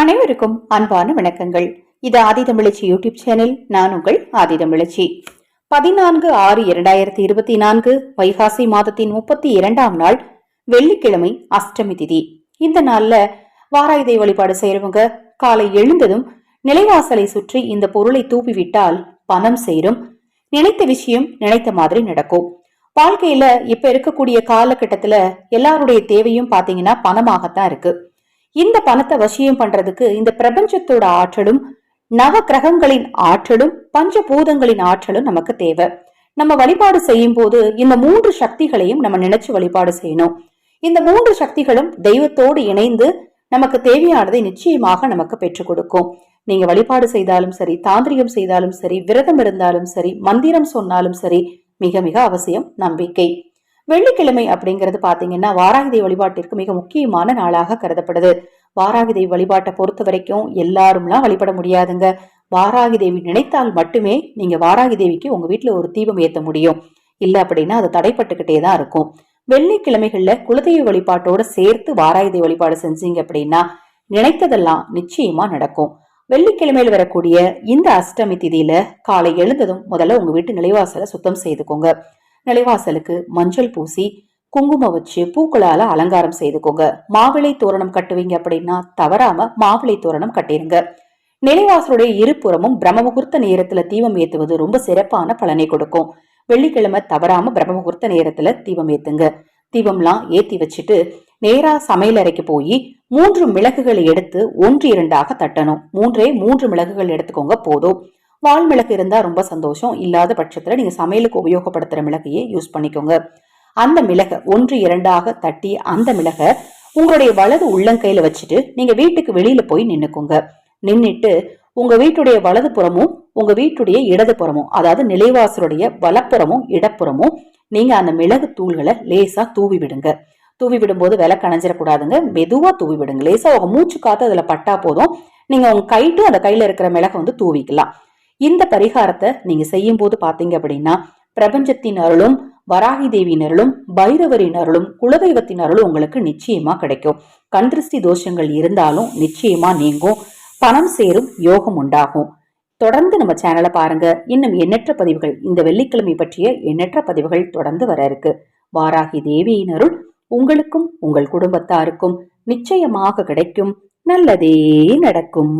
அனைவருக்கும் அன்பான வணக்கங்கள். இது ஆதிதமிழச்சி யூடியூப் சேனல் நான் உங்கள் ஆதிதமிழச்சி பதினான்கு ஆறு இரண்டாயிரத்தி இருபத்தி நான்கு வைகாசி மாதத்தின் முப்பத்தி இரண்டாம் நாள் வெள்ளிக்கிழமை அஷ்டமி திதி. இந்த நாள்ல வாராயுதை வழிபாடு செய்யறவங்க காலை எழுந்ததும் நிலைவாசலை சுற்றி இந்த பொருளை தூவி விட்டால் பணம் சேரும். நினைத்த விஷயம் நினைத்த மாதிரி நடக்கும். வாழ்க்கையில இப்ப இருக்கக்கூடிய காலகட்டத்துல எல்லாருடைய தேவையும் பாத்தீங்கன்னா பணமாகத்தான் இருக்கு. இந்த பணத்தை வசியம் பண்றதுக்கு இந்த பிரபஞ்சத்தோட ஆற்றலும் நவ கிரகங்களின் ஆற்றலும் பஞ்சபூதங்களின் ஆற்றலும் நமக்கு தேவை. நம்ம வழிபாடு செய்யும் போது இந்த மூன்று சக்திகளையும் நம்ம நினைச்சு வழிபாடு செய்யணும். இந்த மூன்று சக்திகளும் தெய்வத்தோடு இணைந்து நமக்கு தேவையானதை நிச்சயமாக நமக்கு பெற்றுக் கொடுக்கும். நீங்க வழிபாடு செய்தாலும் சரி தாந்திரிகம் செய்தாலும் சரி விரதம் இருந்தாலும் சரி மந்திரம் சொன்னாலும் சரி மிக மிக அவசியம் நம்பிக்கை. வெள்ளிக்கிழமை அப்படிங்கிறது பாத்தீங்கன்னா வாராகிதை வழிபாட்டிற்கு மிக முக்கியமான நாளாக கருதப்படுது. வாராகிதை வழிபாட்டை பொறுத்த வரைக்கும் எல்லாரும்லாம் வழிபட முடியாதுங்க. வாராகி தேவி நினைத்தால் மட்டுமே நீங்க வாராகி தேவிக்கு உங்க வீட்டுல ஒரு தீபம் ஏத்த முடியும். இல்ல அப்படின்னா அது தடைப்பட்டுக்கிட்டே தான் இருக்கும். வெள்ளிக்கிழமைகள்ல குலதெய்வ வழிபாட்டோட சேர்த்து வாராயுதை வழிபாடு செஞ்சீங்க அப்படின்னா நினைத்ததெல்லாம் நிச்சயமா நடக்கும். வெள்ளிக்கிழமையில் வரக்கூடிய இந்த அஷ்டமி திதியில காலை எழுந்ததும் முதல்ல உங்க வீட்டு நிலைவாசலை சுத்தம் செய்துக்கோங்க. நிலைவாசலுக்கு மஞ்சள் பூசி குங்குமம் வச்சு பூக்களால அலங்காரம் செய்துக்கோங்க. மாவிளை தோரணம் கட்டுவீங்க அப்படின்னா தவறாம மாவிளை தோரணம் கட்டிருங்க. நிலைவாசலுடைய இருபுறமும் பிரம்ம முகூர்த்த நேரத்துல தீபம் ஏத்துவது ரொம்ப சிறப்பான பலனை கொடுக்கும். வெள்ளிக்கிழமை தவறாம பிரம்ம முகூர்த்த நேரத்துல தீபம் ஏத்துங்க. தீபம்லாம் ஏத்தி வச்சுட்டு நேரா சமையலறைக்கு போய் மூன்று மிளகுகளை எடுத்து ஒன்று இரண்டாக தட்டணும். மூன்றே மூன்று மிளகுகள் எடுத்துக்கோங்க போதும். வால் மிளகு இருந்தால் ரொம்ப சந்தோஷம். இல்லாத பட்சத்தில் நீங்கள் சமையலுக்கு உபயோகப்படுத்துகிற மிளகையே யூஸ் பண்ணிக்கோங்க. அந்த மிளகை ஒன்று இரண்டாக தட்டி அந்த மிளகை உங்களுடைய வலது உள்ளங்கையில் வச்சுட்டு நீங்கள் வீட்டுக்கு வெளியில் போய் நின்றுக்கோங்க நின்றுட்டு உங்கள் வீட்டுடைய வலது புறமும் உங்கள் வீட்டுடைய இடது புறமும் அதாவது நிலைவாசலுடைய வலப்புறமும் இடப்புறமும் நீங்கள் அந்த மிளகு தூள்களை லேசாக தூவி விடுங்க. தூவி விடும்போது விலை கணஞ்சிடக்கூடாதுங்க மெதுவாக தூவி விடுங்க. லேசாக உங்கள் மூச்சு காற்று அதில் பட்டா போதும். நீங்கள் உங்கள் கைட்டு அந்த கையில் இருக்கிற மிளகை வந்து தூவிக்கலாம். இந்த பரிகாரத்தை நீங்க செய்யும் போது பாத்தீங்க அப்படின்னா பிரபஞ்சத்தின் அருளும் வராகி தேவியின் அருளும் பைரவரின் அருளும் குலதெய்வத்தின் அருளும் உங்களுக்கு நிச்சயமா கிடைக்கும். கண்திருஷ்டி தோஷங்கள் இருந்தாலும் நிச்சயமா நீங்கும். பணம் சேரும் யோகம் உண்டாகும். தொடர்ந்து நம்ம சேனலை பாருங்க. இன்னும் எண்ணற்ற பதிவுகள். இந்த வெள்ளிக்கிழமை பற்றிய எண்ணற்ற பதிவுகள் தொடர்ந்து வர இருக்கு. வாராகி தேவியின் அருள் உங்களுக்கும் உங்கள் குடும்பத்தாருக்கும் நிச்சயமாக கிடைக்கும். நல்லதே நடக்கும்.